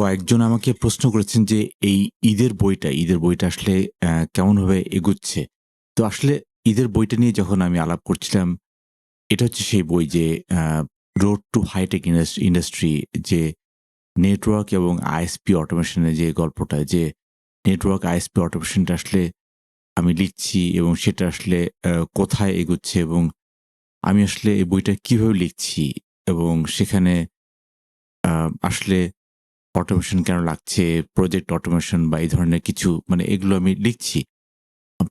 কয়েকজন আমাকে প্রশ্ন করেছেন যে এই ঈদের বইটা ঈদের বইটা আসলে কেমনভাবে এগুচ্ছে? তো আসলে ঈদের বইটা নিয়ে যখন আমি আলাপ করছিলাম, এটা হচ্ছে সেই বই যে রোড টু হাইটেক ইন্ডাস্ট্রি যে নেটওয়ার্ক এবং আইএসপি অটোমেশনের যে গল্পটা, যে নেটওয়ার্ক আইএসপি অটোমেশনটা আসলে আমি লিখছি এবং সেটা আসলে কোথায় এগুচ্ছে এবং আমি আসলে এই বইটা কীভাবে লিখছি এবং সেখানে আসলে অটোমেশন কেন লাগছে প্রজেক্ট অটোমেশন বা এই ধরনের কিছু মানে এগুলো আমি লিখছি।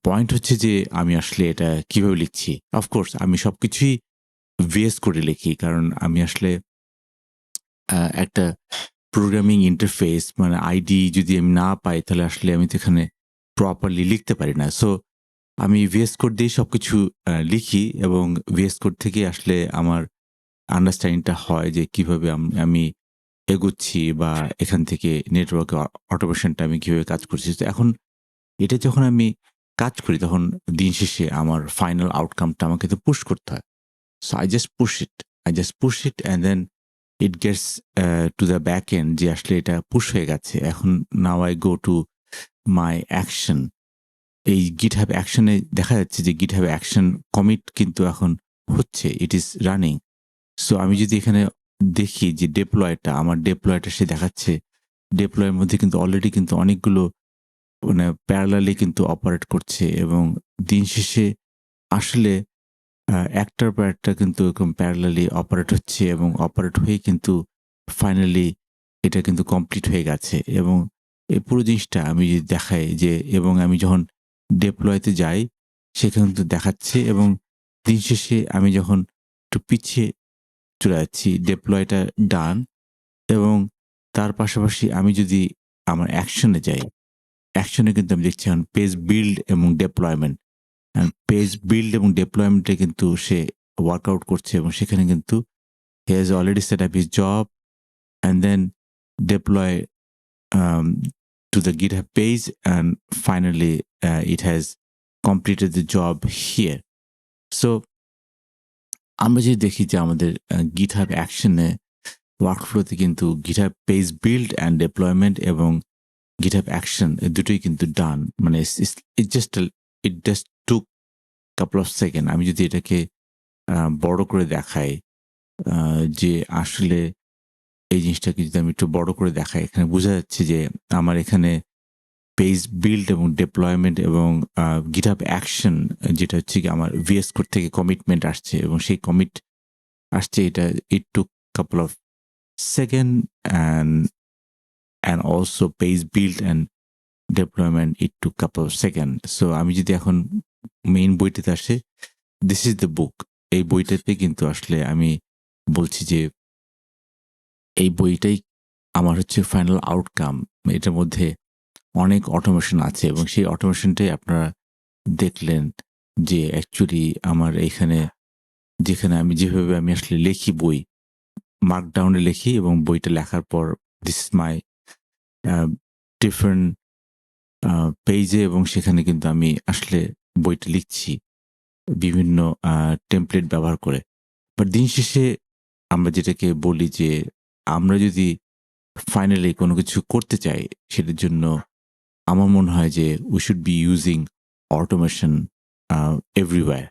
পয়েন্ট হচ্ছে যে আমি আসলে এটা কীভাবে লিখছি? অফকোর্স আমি সব কিছুই ভিএস করে লিখি, কারণ আমি আসলে একটা প্রোগ্রামিং ইন্টারফেস মানে আইডি যদি আমি না পাই, তাহলে আসলে আমি তো এখানে প্রপারলি লিখতে পারি না। সো আমি ভিএস কোড দিয়ে সব কিছু লিখি এবং ভিএস কোড থেকে আসলে আমার আন্ডারস্ট্যান্ডিংটা হয় যে কীভাবে আম- আমি এগুচ্ছি বা এখান থেকে নেটওয়ার্ক অটোমেশনটা আমি কীভাবে কাজ করছি। তো এখন এটা যখন আমি কাজ করি, তখন দিন শেষে আমার ফাইনাল আউটকামটা আমাকে তো পুশ করতে হয়। So I just push it I just push it and then it gets to the back end যে আসলে এটা পুশ হয়ে গেছে। এখন now I go to my action এই গিট হ্যাভ অ্যাকশনে দেখা যাচ্ছে যে গিট হ্যাভ অ্যাকশন কমিট কিন্তু এখন হচ্ছে ইট ইজ রানিং সো আমি যদি এখানে দেখি যে ডেপ্লয়টা আমার ডেপ্লয়টা সে দেখাচ্ছে। ডেপ্লয়ের মধ্যে কিন্তু অলরেডি কিন্তু অনেকগুলো মানে প্যারালালি কিন্তু অপারেট করছে এবং দিন শেষে আসলে একটার পর একটা কিন্তু এরকম প্যারালালি অপারেট হচ্ছে এবং অপারেট হয়ে কিন্তু ফাইনালি এটা কিন্তু কমপ্লিট হয়ে গেছে এবং এই পুরো জিনিসটা আমি যদি দেখাই যে, এবং আমি যখন ডেপ্লয়তে যাই, সেখানে কিন্তু দেখাচ্ছে এবং দিন শেষে আমি যখন একটু পিছিয়ে চলে যাচ্ছি ডেপ্লয়টা ডান এবং তার পাশাপাশি আমি যদি আমার অ্যাকশনে যাই অ্যাকশনে কিন্তু আমি দেখছি এখন পেজ বিল্ড এবং ডেপ্লয়মেন্ট পেজ বিল্ড এবং ডেপ্লয়মেন্টে কিন্তু সে ওয়ার্কআউট করছে এবং সেখানে কিন্তু he has already set up his job and then deploy to the গিট have page and finally it has completed the job here so আমরা যদি দেখি যে আমাদের গিট হ্যাভ অ্যাকশনে ওয়ার্কফ্লোতে কিন্তু গিট পেজ বিল্ড অ্যান্ড ডেপ্লয়মেন্ট এবং গিট অ্যাকশন দুটোই কিন্তু ডান মানে it just it just took couple of second আমি যদি এটাকে বড় করে দেখাই যে আসলে এই জিনিসটাকে যদি আমি একটু বড় করে দেখাই, এখানে বোঝা যাচ্ছে যে আমার এখানে পেজ বিল্ড এবং ডেপ্লয়মেন্ট এবং গিট আপ অ্যাকশন যেটা হচ্ছে কি আমার ভিএস কোড থেকে কমিটমেন্ট আসছে এবং সেই কমিট আসছে, এটা it to couple of second and and also page build and deployment it to couple of second so আমি যদি এখন মেইন বইটিতে আসে দিস ইজ দ্য বুক এই বইটাতে কিন্তু আসলে আমি বলছি যে, এই বইটাই আমার হচ্ছে ফাইনাল আউটকাম এটার মধ্যে অনেক অটোমেশন আছে এবং সেই অটোমেশনটাই আপনারা দেখলেন যে অ্যাকচুয়ালি আমার এইখানে যেখানে আমি যেভাবে আমি আসলে লিখি বই মার্কডাউনে লিখি এবং বইটা লেখার পর দিস মাই ডিফারেন্ট পেজে এবং সেখানে কিন্তু আমি আসলে বইটা লিখছি বিভিন্ন টেমপ্লেট ব্যবহার করে। বাট দিন শেষে আমরা যেটাকে বলি যে আমরা যদি ফাইনালি কোনো কিছু করতে চাই সেটার জন্য আমার মনে হয় যে we should be using automation everywhere